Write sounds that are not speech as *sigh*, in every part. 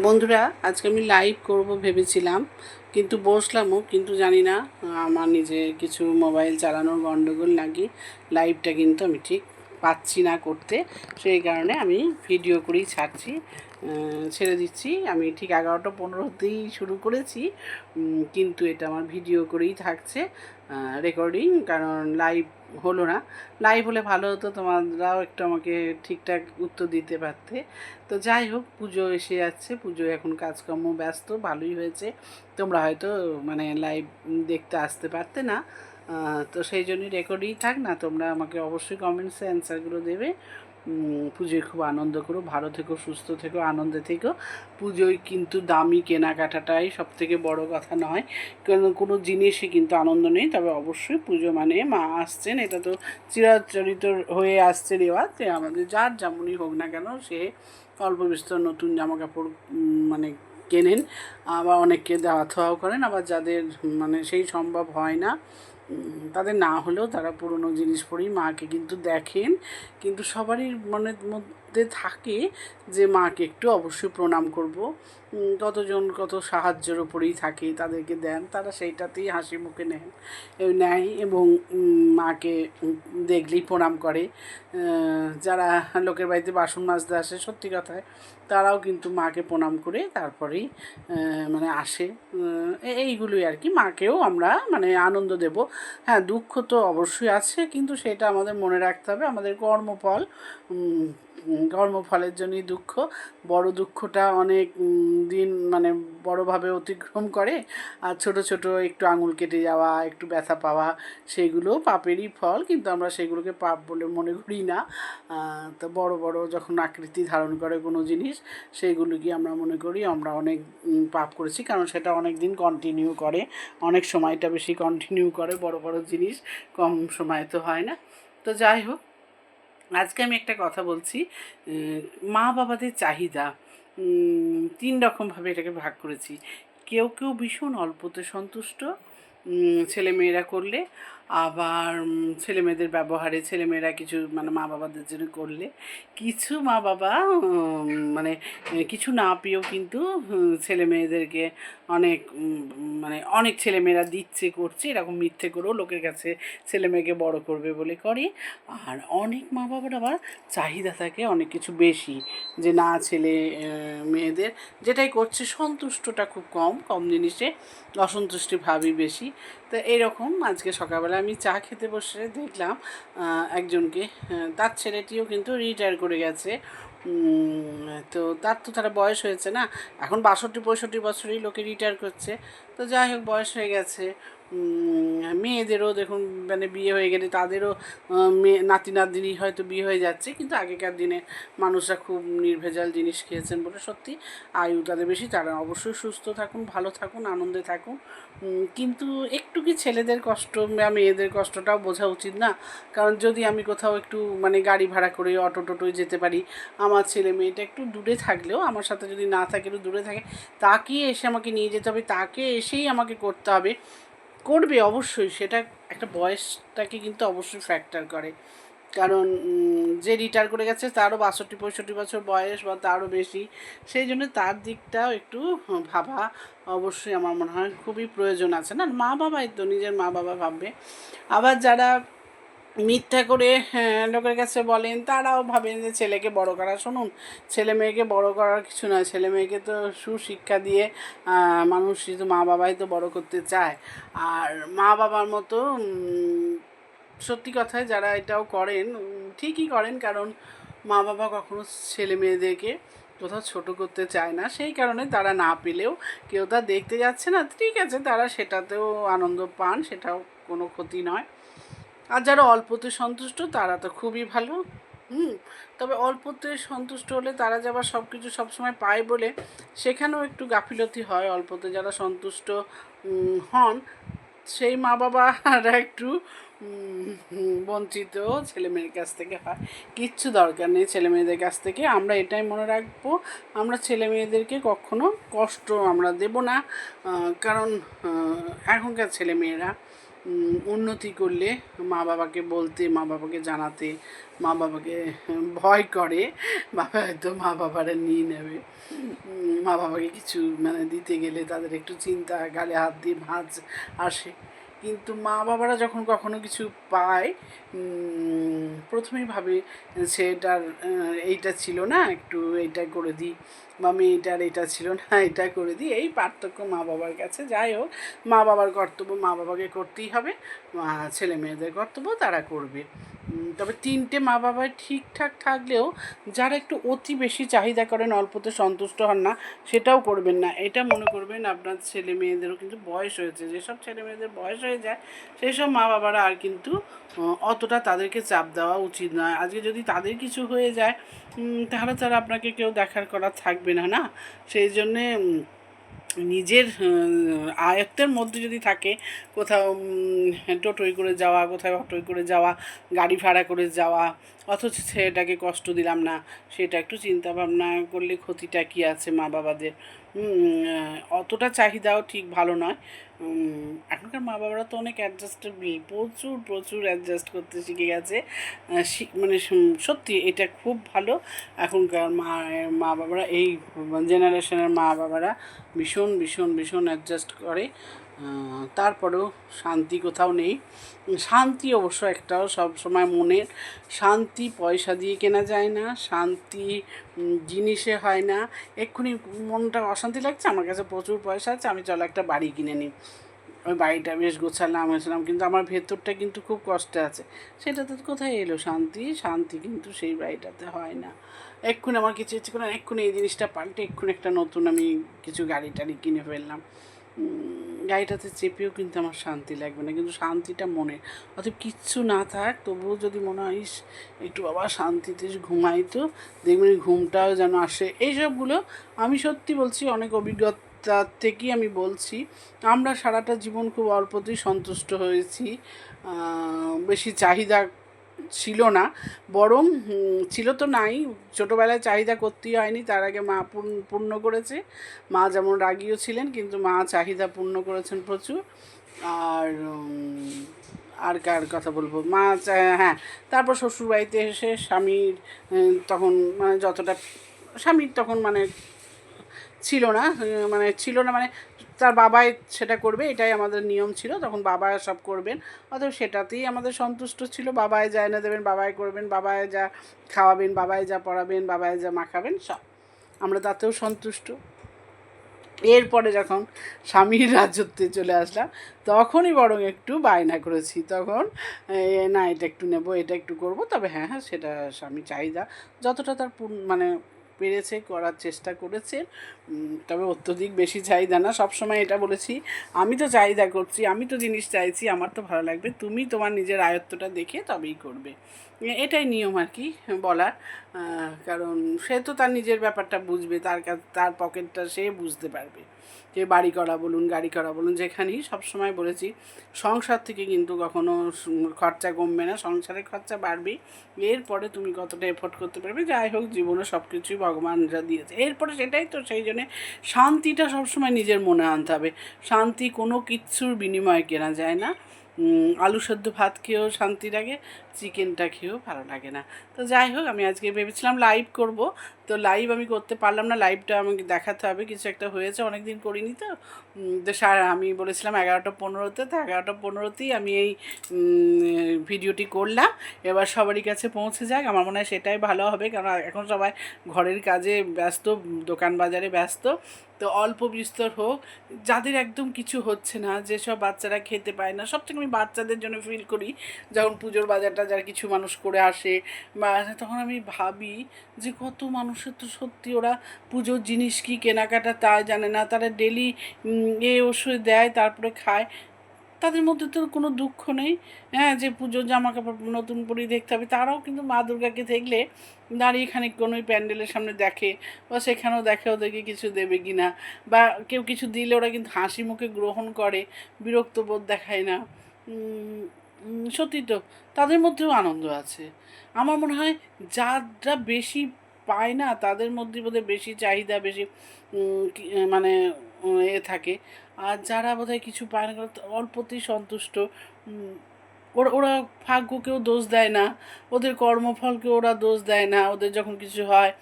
বন্ধুরা, আজকে আমি লাইভ করব ভেবেছিলাম, কিন্তু বসলামও, কিন্তু জানি না, আমার নিজে কিছু মোবাইল চালানোর গণ্ডগোল নাকি লাইভটা কিন্তু আমি ঠিক পাচ্ছি না করতে। সেই কারণে আমি ভিডিও করেই ছাড়ছি। ছেড়ে দিচ্ছি। আমি ঠিক এগারোটা পনেরোতেই শুরু করেছি। কিন্তু এটা আমার ভিডিও করেই থাকছে রেকর্ডিং কারণ লাইভ হলো না। লাইভ হলে ভালো হতো, তোমরাও একটু আমাকে ঠিকঠাক উত্তর দিতে পারতে। তো যাই হোক, পুজো এসে যাচ্ছে। পুজো এখন কাজকর্ম ব্যস্ত, ভালোই হয়েছে। তোমরা হয়তো মানে লাইভ দেখতে আসতে পারতে না। তো সেই জন্যই রেকর্ডই থাক, না তোমরা আমাকে অবশ্যই কমেন্টসে অ্যান্সারগুলো দেবে। পুজোয় খুব আনন্দ করো, ভালো থেকো, সুস্থ থেকো, আনন্দে থেকো। পুজোয় কিন্তু দামি কেনাকাটাটাই সব থেকে বড় কথা নয়। কারণ কোনো জিনিসই কিন্তু আনন্দ নেই, তবে অবশ্যই পুজো মানে মা আসছেন, এটা তো চিরাচরিত হয়ে আসছে রেওয়াজ, যে আমাদের যার যেমনই হোক না কেন সে অল্প বিস্তর নতুন জামা কাপড় মানে কেনেন, আবার অনেককে দেওয়া থাওয়াও করেন, আবার যাদের মানে সেই সম্ভব হয় না। তাদের না হলেও তারা পুরনো জিনিস পরেই মাকে কিন্তু দেখেন। কিন্তু সবারই মনের মধ্যে থাকে যে মাকে একটু অবশ্যই প্রণাম করব। কতজন কত সাহায্যের উপরেই থাকে, তাদেরকে দেন, তারা সেইটাতেই হাসি মুখে নেন নেয় এবং মাকে দেখলেই প্রণাম করে। যারা লোকের বাড়িতে বাসন মাজতে আসে, সত্যি কথায় তারাও কিন্তু মাকে প্রণাম করে তারপরেই মানে আসে। এইগুলোই আর কি, মাকেও আমরা মানে আনন্দ দেব। হ্যাঁ দুঃখ তো অবশ্যই আছে, কিন্তু সেটা আমাদের মনে রাখতে হবে, আমাদের কর্মফল কর্মফলের জন্যই দুঃখ। বড় দুঃখটা অনেক দিন মানে বড়োভাবে অতিক্রম করে। আর ছোট ছোট একটু আঙুল কেটে যাওয়া, একটু ব্যথা পাওয়া সেগুলো পাপেরই ফল। কিন্তু আমরা সেগুলোকে পাপ বলে মনে করি না। তো বড় বড় যখন আকৃতি ধারণ করে কোনো জিনিস সেইগুলোকে আমরা মনে করি আমরা অনেক পাপ করেছি। কারণ সেটা অনেক দিন কন্টিনিউ করে। অনেক সময়টা বেশি কন্টিনিউ করে বড় বড় জিনিস। কম সময় তো হয় না। তো যাই হোক আজকে আমি একটা কথা বলছি মা বাবাদের চাহিদা তিন রকমভাবে এটাকে ভাগ করেছি। কেউ কেউ ভীষণ অল্পতে সন্তুষ্ট ছেলেমেয়েরা করলে আবার ছেলেমেয়েদের ব্যবহারে ছেলেমেয়েরা কিছু মানে মা বাবাদের জন্য করলে কিছু মা বাবা মানে কিছু না পেয়েও কিন্তু উম, ছেলে মেয়েদেরকে অনেক মানে অনেক ছেলেমেয়েরা দিচ্ছে করছে এরকম মিথ্যে করেও লোকের কাছে ছেলে মেয়েকে বড় করবে বলে করে। আর অনেক মা বাবার আবার চাহিদা থাকে অনেক কিছু বেশি যে না ছেলে মেয়েদের যেটাই করছে সন্তুষ্টটা খুব কম কম জিনিসে অসন্তুষ্টি ভাবই বেশি। তো এরকম আজকে সকালবেলা আমি চা খেতে বসে দেখলাম একজনকে তার ছেলেটিও কিন্তু রিটায়ার করে গেছে। তো তার তো তারা বয়স হয়েছে না? এখন বাষট্টি পঁয়ষট্টি বছরই লোকে রিটায়ার করছে। তো যাই হোক, বয়স হয়ে গেছে। মেয়েদেরও দেখুন মানে বিয়ে হয়ে গেলে তাদেরও মেয়ে, নাতি নাতনি হয়তো বিয়ে হয়ে যাচ্ছে, কিন্তু আগেকার দিনে মানুষরা খুব নির্ভেজাল জিনিস খেয়েছেন বলে সত্যি আয়ু তাদের বেশি। তারা অবশ্যই সুস্থ থাকুন, ভালো থাকুন, আনন্দে থাকুন। কিন্তু একটু কি ছেলেদের কষ্ট বা মেয়েদের কষ্টটাও বোঝা উচিত না? কারণ যদি আমি কোথাও একটু মানে গাড়ি ভাড়া করে অটো টোটোয় যেতে পারি, আমার ছেলে মেয়েটা একটু দূরে থাকলেও, আমার সাথে যদি না থাকে দূরে থাকে, তাকে এসে আমাকে নিয়ে যেতে হবে, তাকে এসেই আমাকে করতে হবে। করবে অবশ্যই, সেটা একটা বয়সটাকে কিন্তু অবশ্যই ফ্যাক্টর করে। কারণ যে রিটায়ার করে গেছে, তারও বাষট্টি, পঁয়ষট্টি বছর বয়স বা তারও বেশি, সেই জন্য তার দিকটাও একটু ভাবা অবশ্যই আমার মনে হয় খুবই প্রয়োজন আছে। না মা বাবাই তো, নিজের মা বাবা ভাববে। আবার যারা মিথ্যা করে হ্যাঁ, লোকের কাছে বলেন তারাও ভাবেন যে ছেলেকে বড় করা। শুনুন ছেলে মেয়েকে বড় করার কিছু নয় ছেলে মেয়েকে তো সুশিক্ষা দিয়ে মানুষ তো মা বাবাই তো বড় করতে চায়। আর মা বাবার মতো সত্যি কথায় যারা এটাও করেন ঠিকই করেন কারণ মা বাবা কখনো ছেলে মেয়েদেরকে কোথাও ছোট করতে চায় না। সেই কারণে তারা না পেলেও কেউ তা দেখতে যাচ্ছে না। ঠিক আছে তারা সেটাতেও আনন্দ পান সেটাও কোনো ক্ষতি নয়। আর যারা অল্পতে সন্তুষ্ট তারা তো খুবই ভালো। হুম তবে অল্পতে সন্তুষ্ট হলে তারা যে আবার সব কিছু সবসময় পায় বলে সেখানেও একটু গাফিলতি হয়। অল্পতে যারা সন্তুষ্ট হন সেই মা বাবারা একটু বঞ্চিত ছেলে মেয়ের কাছ থেকে হয়। কিচ্ছু দরকার নেই ছেলে মেয়েদের কাছ থেকে। আমরা এটাই মনে রাখব আমরা ছেলে মেয়েদেরকে কখনো কষ্ট আমরা দেব না। কারণ এখনকার ছেলে মেয়েরা উম, উন্নতি করলে মা বাবাকে বলতে, মা বাবাকে জানাতে, মা বাবাকে ভয় করে, বাবা হয়তো মা বাবারা নিয়ে নেবে। মা বাবাকে কিছু মানে দিতে গেলে তাদের একটু চিন্তা, গালে হাত দিয়ে ভাঁজ আসে। কিন্তু মা বাবারা যখন কখনো কিছু পায় প্রথমেই ভাবে সেটার এইটা ছিল না, একটু এইটা করে দিই। বা মেয়েটার এটা ছিল না, এটা করে দিই। এই পার্থক্য মা বাবার কাছে। যাই হোক, মা বাবার কর্তব্য মা বাবাকে করতেই হবে। ছেলে মেয়েদের কর্তব্য তারা করবে। তবে তিনটে মা বাবা ঠিকঠাক থাকলেও যারা একটু অতি বেশি চাহিদা করেন, অল্পতে সন্তুষ্ট হন না, সেটাও করবেন না। এটা মনে করবেন আপনার ছেলে মেয়েদেরও কিন্তু বয়স হয়েছে। যেসব ছেলে মেয়েদের বয়স হয়ে যায় সেই সব মা বাবারা আর কিন্তু অতটা তাদেরকে চাপ দেওয়া উচিত নয়। আজকে যদি তাদের কিছু হয়ে যায় তাহলে তারা আপনাকে কেউ দেখার করা থাকবে না না? সেই জন্যে নিজের আয়ত্তের মধ্যে যদি থাকে, কোথাও টোটোয় করে যাওয়া কোথাও অটোয় করে যাওয়া, গাড়ি ভাড়া করে যাওয়া অথচ ছেলেটাকে কষ্ট দিলাম না, সেটা একটু চিন্তা ভাবনা করলে ক্ষতিটা কী আছে মা বাবাদের অতটা চাহিদাও ঠিক ভালো নয়। এখনকার মা বাবারা তো অনেক অ্যাডজাস্টেবল প্রচুর প্রচুর অ্যাডজাস্ট করতে শিখে গেছে। মানে সত্যি এটা খুব ভালো। এখনকার মা মা বাবারা এই জেনারেশনের মা বাবারা ভীষণ ভীষণ ভীষণ অ্যাডজাস্ট করে। তারপরেও শান্তি কোথাও নেই। শান্তি অবশ্য একটাও সব সময় মনের। শান্তি পয়সা দিয়ে কেনা যায় না, শান্তি জিনিসে হয় না। এক্ষুনি মনটা অশান্তি লাগছে, আমার কাছে প্রচুর পয়সা আছে, আমি চলো একটা বাড়ি কিনে নিই। ওই বাড়িটা বেশ গোছালাম হয়েছিলাম কিন্তু আমার ভেতরটা কিন্তু খুব কষ্টে আছে। সেটাতে কোথায় এলো শান্তি? শান্তি কিন্তু সেই বাড়িটাতে হয় না। এক্ষুনি আমার কিছু ইচ্ছে করে এক্ষুনি এই জিনিসটা পাল্টে, এক্ষুনি একটা নতুন আমি কিছু গাড়ি টাড়ি কিনে ফেললাম। গাড়িটাতে চেপেও কিন্তু আমার শান্তি লাগবে না। কিন্তু শান্তিটা মনে, অতএব কিচ্ছু না থাক, তবুও যদি মনে হয় একটু বাবা শান্তিতে ঘুমাই তো, দেখবেন ঘুমটাও যেন আসে। এইসবগুলো আমি সত্যি বলছি, অনেক অভিজ্ঞতা থেকেই আমি বলছি, আমরা সারাটা জীবন খুব অল্পতেই সন্তুষ্ট হয়েছি। বেশি চাহিদা ছিল না। বরং ছিল তো নাই। ছোটোবেলায় চাহিদা করতেই হয়নি। তার আগে মা পূর্ণ- করেছে। মা যেমন রাগীও ছিলেন, কিন্তু মা চাহিদা পূর্ণ করেছেন প্রচুর। আর আর কার কথা বলব? মা হ্যাঁ তারপর শ্বশুরবাড়িতে এসে স্বামীর তখন মানে যতটা, স্বামীর তখন মানে ছিল না মানে ছিল না মানে তার বাবাই সেটা করবে, এটাই আমাদের নিয়ম ছিল, তখন বাবা সব করবেন। অতএব সেটাতেই আমাদের সন্তুষ্ট ছিল, বাবাই যায় না দেবেন বাবাই করবেন, বাবাই যা খাওয়াবেন, বাবাই যা পড়াবেন, বাবাই যা মাখাবেন, সব। আমরা তাতেও সন্তুষ্ট। এরপরে যখন স্বামীর রাজত্বে চলে আসলাম, তখনই বরং একটু বায়না করেছি, তখন না, এটা একটু নেব, এটা একটু করব, তবে হ্যাঁ হ্যাঁ সেটা স্বামী চাহিদা। যতটা তার মানে পেরেছে, করার চেষ্টা করেছে। তবে অত্যধিক বেশি চাহিদা না। সবসময় এটা বলেছি, আমি তো চাহিদা করছি, আমি তো জিনিস চাইছি, আমার তো ভালো লাগবে। তুমি তোমার নিজের আয়ত্তটা দেখে তবেই করবে। এটাই নিয়ম আর কি বলার। কারণ সে তো তার নিজের ব্যাপারটা বুঝবে, তার কাছে তার পকেটটা সে বুঝতে পারবে। যে বাড়ি করা বলুন, গাড়ি করা বলুন, যেখানেই সবসময় বলেছি, সংসার থেকে কিন্তু কখনো খরচা কমবে না। সংসারের খরচা বাড়বেই। এরপরে তুমি কতটা এফোর্ট করতে পারবে? যাই হোক, জীবনে সব কিছুই ভগবান যা দিয়েছে। এরপরে সেটাই তো, সেই জন্যে শান্তিটা সবসময় নিজের মনে আনতে হবে। শান্তি কোনো কিচ্ছুর বিনিময়ে কেনা যায় না। আলু সেদ্ধ ভাত খেয়েও শান্তি লাগে। চিকেনটা খেয়েও ভালো লাগে না। তো যাই হোক, আমি আজকে ভেবেছিলাম লাইভ করব। তো লাইভ আমি করতে পারলাম না লাইভটা আমাকে দেখাতে হবে। কিছু একটা হয়েছে অনেক দিন করিনি তো। তো সার, আমি বলেছিলাম এগারোটা পনেরোতে, তো এগারোটা পনেরোতেই আমি এই ভিডিওটি করলাম। এবার সবারই কাছে পৌঁছে যাক। আমার মনে হয় সেটাই ভালো হবে। কারণ এখন সবাই ঘরের কাজে ব্যস্ত, দোকান বাজারে ব্যস্ত। তো অল্প বিস্তর হোক, যাদের একদম কিছু হচ্ছে না, যেসব বাচ্চারা খেতে পায় না সব থেকে আমি বাচ্চাদের জন্য ফিল করি। যখন পুজোর বাজারটা যারা কিছু মানুষ করে আসে, বা তখন আমি ভাবি যে কত মানুষের তো সত্যি ওরা পুজোর জিনিস কি কেনাকাটা তা জানে না। তারা ডেলি এ ওষুধ দেয়, তারপরে খায়। তাদের মধ্যে তো কোনো দুঃখ নেই। হ্যাঁ যে পুজোর জামা কাপড় নতুন পরেই দেখতে হবে। তারাও কিন্তু মা দুর্গাকে দেখলে দাঁড়িয়ে খানিকক্ষণ ওই প্যান্ডেলের সামনে দেখে, বা সেখানেও দেখে ওদেরকে কিছু দেবে কি না। বা কেউ কিছু দিলে ওরা কিন্তু হাসি মুখে গ্রহণ করে, বিরক্ত বোধ দেখায় না। সত্যি তো, তাদের মধ্যেও আনন্দ আছে। আমার মনে হয় যারা বেশি পায় না, তাদের মধ্যে বোধহয় বেশি চাহিদা, বেশি মানে এ থাকে। আর যারা বোধহয় কিছু পায় না অল্পতেই সন্তুষ্ট। ওরা ওরা ভাগ্যকেও দোষ দেয় না, ওদের কর্মফলকে ওরা দোষ দেয় না, ওদের যখন কিছু হয়,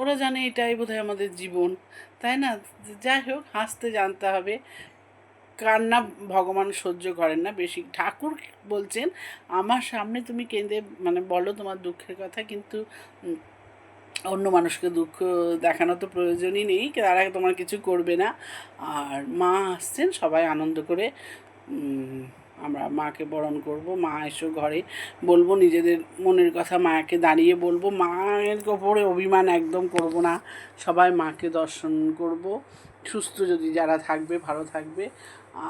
ওরা জানে এটাই বোধহয় আমাদের জীবন। তাই না? যাই হোক, হাসতে জানতে হবে। কান্না ভগবান সহ্য করেন না। বেশি ঠাকুর বলছেন, আমার সামনে তুমি কেঁদে মানে বলো তোমার দুঃখের কথা, কিন্তু অন্য মানুষকে দুঃখ দেখানো তো প্রয়োজনই নেই, তারা তোমার কিছু করবে না। আর মা আসছেন, সবাই আনন্দ করে আমরা মাকে বরণ করব। মা এসো ঘরে, বলব নিজেদের মনের কথা, মাকে দাঁড়িয়ে বলব, মায়ের ওপরে অভিমান একদম করব না। সবাই মাকে দর্শন করব। সুস্থ যদি যারা থাকবে, ভালো থাকবে।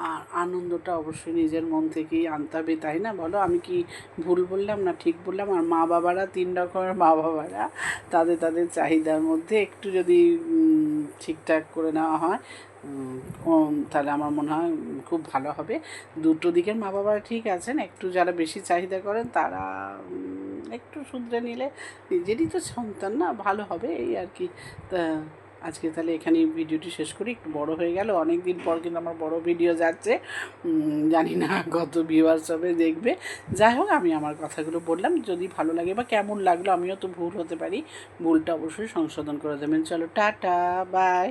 আর আনন্দটা অবশ্যই নিজের মন থেকেই আনতে হবে তাই না? বলো, আমি কি ভুল বললাম না ঠিক বললাম? আর মা বাবারা, তিন রকমের মা বাবারা, তাদের তাদের চাহিদার মধ্যে একটু যদি ঠিকঠাক করে নেওয়া হয় তাহলে আমার মনে হয় খুব ভালো হবে। দুটো দিকের মা বাবারা ঠিক আছেন, একটু যারা বেশি চাহিদা করেন, তারা একটু শুধরে নিলে নিজেরই তো সন্তান, না? ভালো হবে এই আর কি। তা আজকে তাহলে এখানে ভিডিওটি শেষ করি। একটু বড়ো হয়ে গেল অনেক দিন পর কিন্তু আমার বড় ভিডিও যাচ্ছে। জানি না *laughs* কত ভিউয়ার্স হবে, দেখবে। যাই হোক, আমি আমার কথাগুলো বললাম, যদি ভালো লাগে বা কেমন লাগল, আমিও তো ভুল হতে পারি। ভুলটা অবশ্যই সংশোধন করে দেবেন। চলো, টাটা বাই